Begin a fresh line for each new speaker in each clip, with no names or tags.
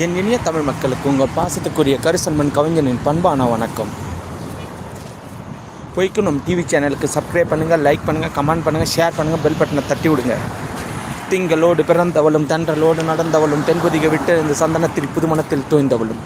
என் இனிய தமிழ் மக்களுக்கு உங்கள் பாசத்துக்குரிய கரிசன்மன் கவிஞனின் பண்பான வணக்கம். பொய்க்கணும் டிவி சேனலுக்கு சப்ஸ்கிரைப் பண்ணுங்கள் லைக் பண்ணுங்கள் கமெண்ட் பண்ணுங்கள் ஷேர் பண்ணுங்கள் பெல் பட்டனை தட்டி விடுங்க. திங்களோடு பிறந்தவளும் தன்றலோடு நடந்தவளும் தென்பொதிக விட்டு இந்த சந்தனத்தில் புதுமணத்தில் தூய்ந்தவளும்.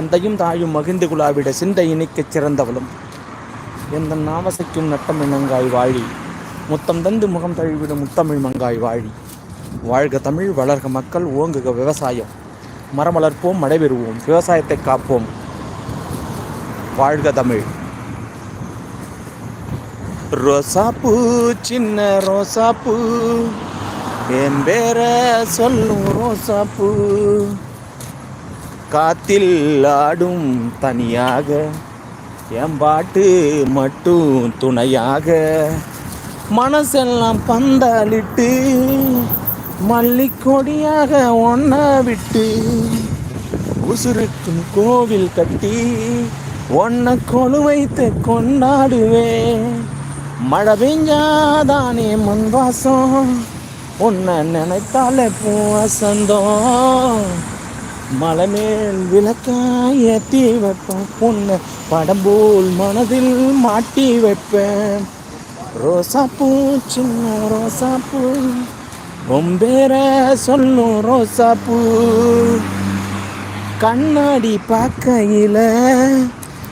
எந்தையும் தாயும் மகிழ்ந்து குழாவிட சிந்தை இணைக்கச் சிறந்தவளும். எந்த நாவசைக்கும் நட்டம் இனங்காய் வாழி முத்தம் தந்து முகம் தழுவிடும் முத்தமிழ் மங்காய் வாழி. வாழ்க தமிழ் வளர்க மக்கள் ஓங்குக விவசாயம். மரம் வளர்ப்போம் மழை பெறுவோம் விவசாயத்தை காப்போம். வாழ்க தமிழ். ரோசாப்பூ சின்ன ரோசாப்பூ என் பேர சொல்லும் ரோசாப்பூ. காத்தில் ஆடும் தனியாக என் பாட்டு மட்டும் துணையாக. மனசெல்லாம் பந்தாலிட்டு மல்லிக்கொடியாக ஒன்னா விட்டு உசுருக்கும் கோவில் கட்டி ஒன்ன கொழு வைத்து கொண்டாடுவேன். மழை பெஞ்சாதானே மண் வாசம்? உன்னை நினைத்தாலே பூ வசந்தம் மலை மேல் விளக்காய் ஏற்றி வைப்பேன் உன்னை படம் போல் மனதில் மாட்டி வைப்பேன். ரோசாப்பூ சின்ன ரோசாப்பூ உம்பேர சொல்லும் ரோசாப்பூ கண்ணாடி பார்க்கையில்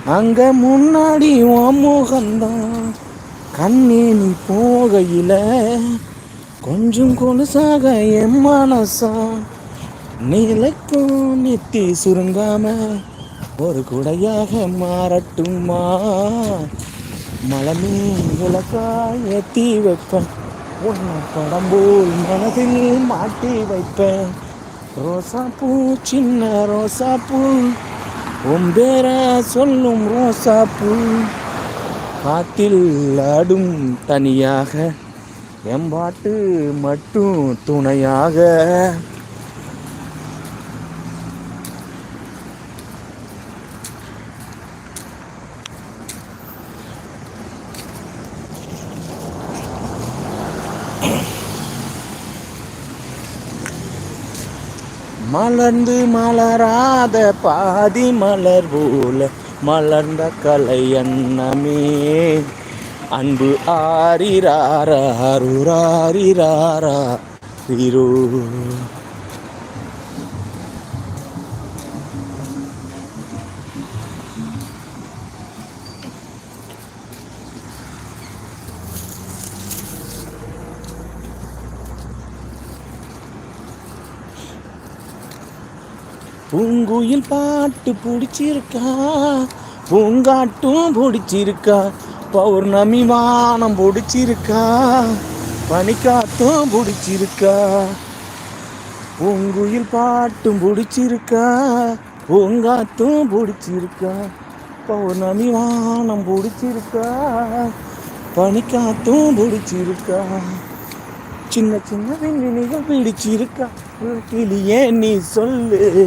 அங்கே முன்னாடி உன் கண்ணேனி கண்ணே நீ கொஞ்சம் கொலுசாக என் மனசா நிலைக்கும் நெத்தி சுருங்காம ஒரு குடையாக மாறட்டுமா? மலமே விளக்காய் ஏத்தி வைப்பேன். உன் படம்போல் மனதில் மாட்டி வைப்பேன். ரோசா பூ சின்ன ரோசா பூ ஒம்பேர சொல்லும் ரோசா பூ காத்தில் ஆடும் தனியாக எம்பாட்டு மட்டும் துணையாக. மலர்ந்து மலராத பாதி மலர் போல மலர்ந்த கலை எண்ணமே அன்பு ஆரிராரிராரிராரா ரீரோ பூங்குயில் பாட்டு பிடிச்சிருக்கா? பூங்காட்டும் பிடிச்சிருக்கா? பௌர்ணமி வானம் பிடிச்சிருக்கா? பனிக்காத்தும் பிடிச்சிருக்கா? பூங்குயில் பாட்டும் பிடிச்சிருக்கா? பூங்காத்தும் பிடிச்சிருக்கா? பௌர்ணமி வானம் பிடிச்சிருக்கா? பனிக்காத்தும் பிடிச்சிருக்கா? சின்ன சின்ன விண்ணினிகள் பிடிச்சிருக்கா? கிளியே நீ சொல்லு.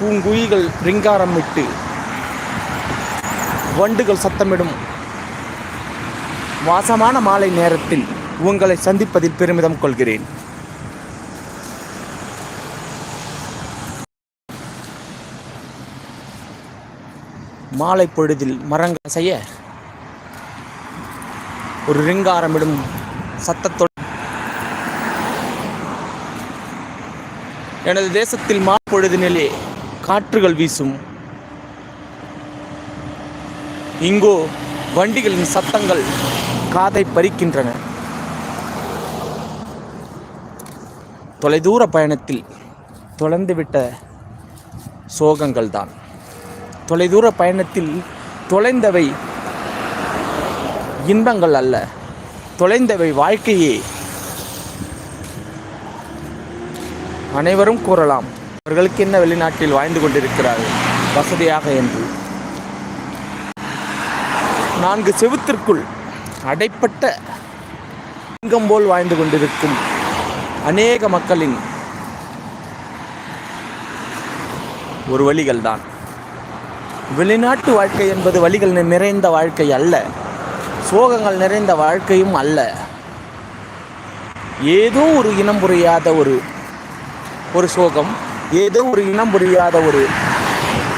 பூங்குயில்கள் ரிங்காரம் விட்டு வண்டுகள் சத்தமிடும். வாசமான மாலை நேரத்தில் உங்களை சந்திப்பதில் பெருமிதம் கொள்கிறேன். மாலை பொழுதில் மரங்கள் செய்ய ஒரு ரிங்காரமிடும் சத்தத்தோடு எனது தேசத்தில் மாப்பொழுதினிலே காற்றுகள் வீசும். இங்கோ வண்டிகளின் சத்தங்கள் காதை பறிக்கின்றன. தொலைதூர பயணத்தில் தொலைந்துவிட்ட சோகங்கள் தான் தொலைதூர பயணத்தில் தொலைந்தவை இன்பங்கள் அல்ல. தொலைந்தவை வாழ்க்கையே அனைவரும் கூறலாம். அவர்களுக்கு என்ன வெளிநாட்டில் வாழ்ந்து கொண்டிருக்கிறார்கள்? வசதியாக என்று. நான்கு செவுத்திற்குள் அடைப்பட்ட சிங்கம் போல் வாழ்ந்து கொண்டிருக்கும் அநேக மக்களின் ஒரு வழிகள் தான் வெளிநாட்டு வாழ்க்கை என்பது வழிகள் நிறைந்த வாழ்க்கை அல்ல. சோகங்கள் நிறைந்த வாழ்க்கையும் அல்ல. ஏதோ ஒரு இனம் புரியாத ஒரு ஒரு சோகம் ஏதோ ஒரு இனம் புரியாத ஒரு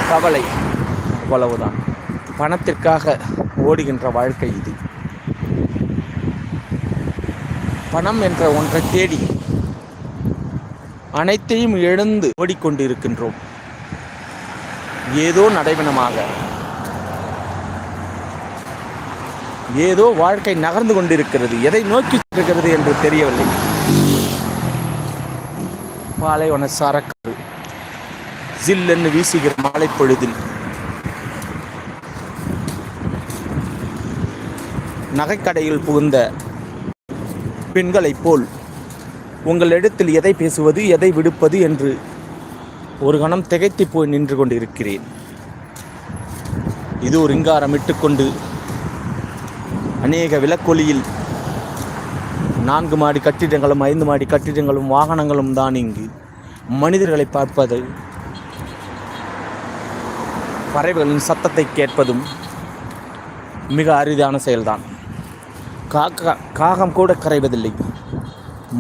கவலை. அவ்வளவுதான். பணத்திற்காக ஓடுகின்ற வாழ்க்கை இது. பணம் என்ற ஒன்றை தேடி அனைத்தையும் இழந்து ஓடிக்கொண்டிருக்கின்றோம். ஏதோ நடைபெணமாக ஏதோ வாழ்க்கை நகர்ந்து கொண்டிருக்கிறது. எதை நோக்கி இருக்கிறது என்று தெரியவில்லை. பாலைவன சரக்கு ஜில்லன்னு வீசுகிற மாலை பொழுதில். நகைக்கடையில் புகுந்த பெண்களைப் போல் உங்களிடத்தில் எதை பேசுவது எதை விடுப்பது என்று ஒரு கணம் திகைத்து போய் நின்று கொண்டிருக்கிறேன். இது ஒரு இங்காரம் இட்டுக்கொண்டு அநேக விளக்கொலியில் நான்கு மாடி கட்டிடங்களும் ஐந்து மாடி கட்டிடங்களும் வாகனங்களும் தான் இங்கு. மனிதர்களை பார்ப்பது பறவைகளின் சத்தத்தை கேட்பதும் மிக அரிதான செயல்தான். காக்கா காகம் கூட கரைவதில்லை.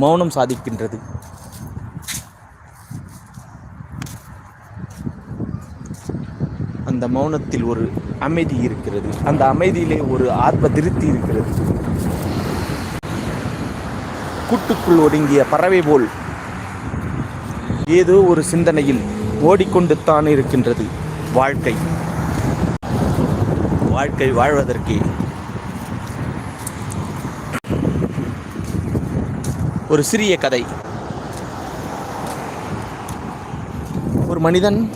மௌனம் சாதிக்கின்றது. அந்த மௌனத்தில் ஒரு அமைதி இருக்கிறது. அந்த அமைதியிலே ஒரு ஆத்ம திருப்தி இருக்கிறது. கூட்டுக்குள் ஒடுங்கிய பறவை போல் ஏதோ ஒரு சிந்தனையில் ஓடிக்கொண்டு தான் இருக்கின்றது. வாழ்க்கை. வாழ்க்கை வாழ்வதற்கு. ஒரு சிறிய கதை. ஒரு மனிதன்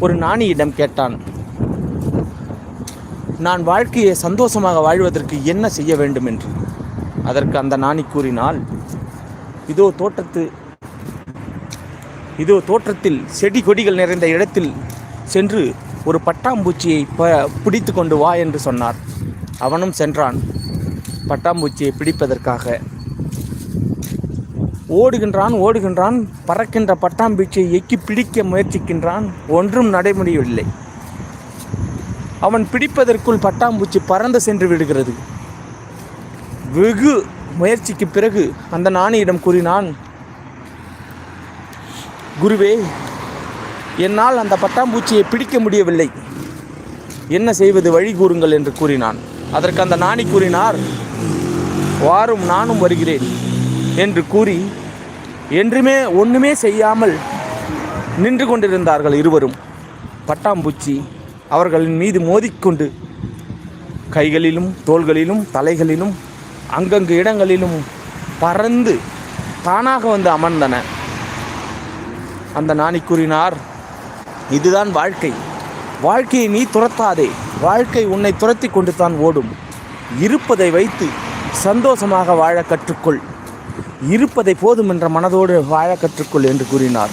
ஒரு நாணியிடம் கேட்டான் நான் வாழ்க்கையை சந்தோஷமாக வாழ்வதற்கு என்ன செய்ய வேண்டும் என்று அதற்கு அந்த நாணி கூறினால் இதோ தோட்டத்து இதோ தோற்றத்தில் செடி கொடிகள் நிறைந்த இடத்தில் சென்று ஒரு பட்டாம்பூச்சியை ப பிடித்து கொண்டு வா என்று சொன்னார். அவனும் சென்றான். பட்டாம்பூச்சியை பிடிப்பதற்காக. ஓடுகின்றான் ஓடுகின்றான். பறக்கின்ற பட்டாம்பூச்சியை எக்கி பிடிக்க முயற்சிக்கின்றான். ஒன்றும் நடைமுறையில்லை அவன் பிடிப்பதற்குள் பட்டாம்பூச்சி பறந்து சென்று விடுகிறது. வெகு முயற்சிக்கு பிறகு அந்த நாணியிடம் கூறினான் குருவே என்னால் அந்த பட்டாம்பூச்சியை பிடிக்க முடியவில்லை. என்ன செய்வது வழி கூறுங்கள் என்று கூறினான். அதற்கு அந்த நாணி கூறினார் வாரும் நானும் வருகிறேன் என்று கூறி என்றுமே ஒன்றுமே செய்யாமல் நின்று கொண்டிருந்தார்கள் இருவரும். பட்டாம்பூச்சி அவர்களின் மீது மோதிக்கொண்டு கைகளிலும் தோள்களிலும் தலைகளிலும் அங்கங்கு இடங்களிலும் பறந்து தானாக வந்து அமர்ந்தன. அந்த நாணி கூறினார் இதுதான் வாழ்க்கை. வாழ்க்கையை நீ துரத்தாதே. வாழ்க்கை உன்னை துரத்தி கொண்டு தான் ஓடும். இருப்பதை வைத்து சந்தோஷமாக வாழ கற்றுக்கொள். இருப்பதை போதும் என்ற மனதோடு வாழ கற்றுக்கொள் என்று கூறினார்.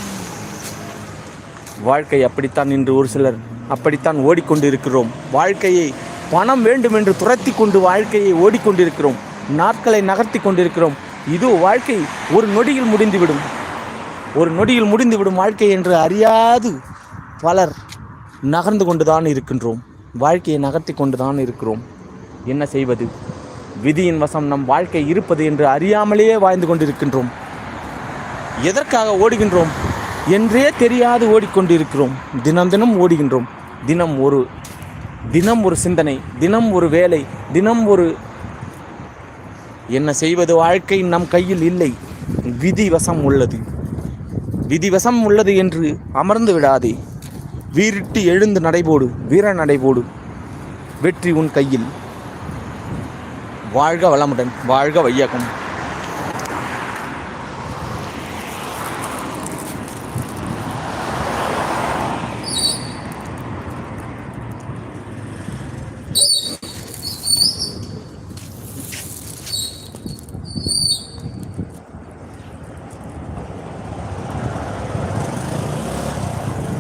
வாழ்க்கை அப்படித்தான் இன்று ஒரு சிலர் அப்படித்தான் ஓடிக்கொண்டு இருக்கிறோம் வாழ்க்கையை பணம் வேண்டும் என்று துரத்தி கொண்டு வாழ்க்கையை ஓடிக்கொண்டிருக்கிறோம். நாட்களை நகர்த்தி கொண்டிருக்கிறோம். இது வாழ்க்கை ஒரு நொடியில் முடிந்துவிடும். ஒரு நொடியில் முடிந்துவிடும் வாழ்க்கை என்று அறியாது பலர் நகர்ந்து கொண்டுதான் இருக்கின்றோம். வாழ்க்கையை நகர்த்தி கொண்டுதான் இருக்கிறோம். என்ன செய்வது? விதியின் வசம் நம் வாழ்க்கை இருப்பது என்று அறியாமலேயே வாழ்ந்து கொண்டிருக்கின்றோம். எதற்காக ஓடுகின்றோம்? என்றே தெரியாது ஓடிக்கொண்டிருக்கிறோம். தினம் தினம் ஓடுகின்றோம். தினம் ஒரு தினம் ஒரு சிந்தனை தினம் ஒரு வேலை தினம் ஒரு என்ன செய்வது? வாழ்க்கை நம் கையில் இல்லை. விதி வசம் உள்ளது. விதிவசம் உள்ளது என்று அமர்ந்து விடாதே. வீரிட்டு எழுந்து நடைபோடு வீர நடைபோடு. வெற்றி உன் கையில். வாழ்க வளமுடன் வாழ்க வையகம்.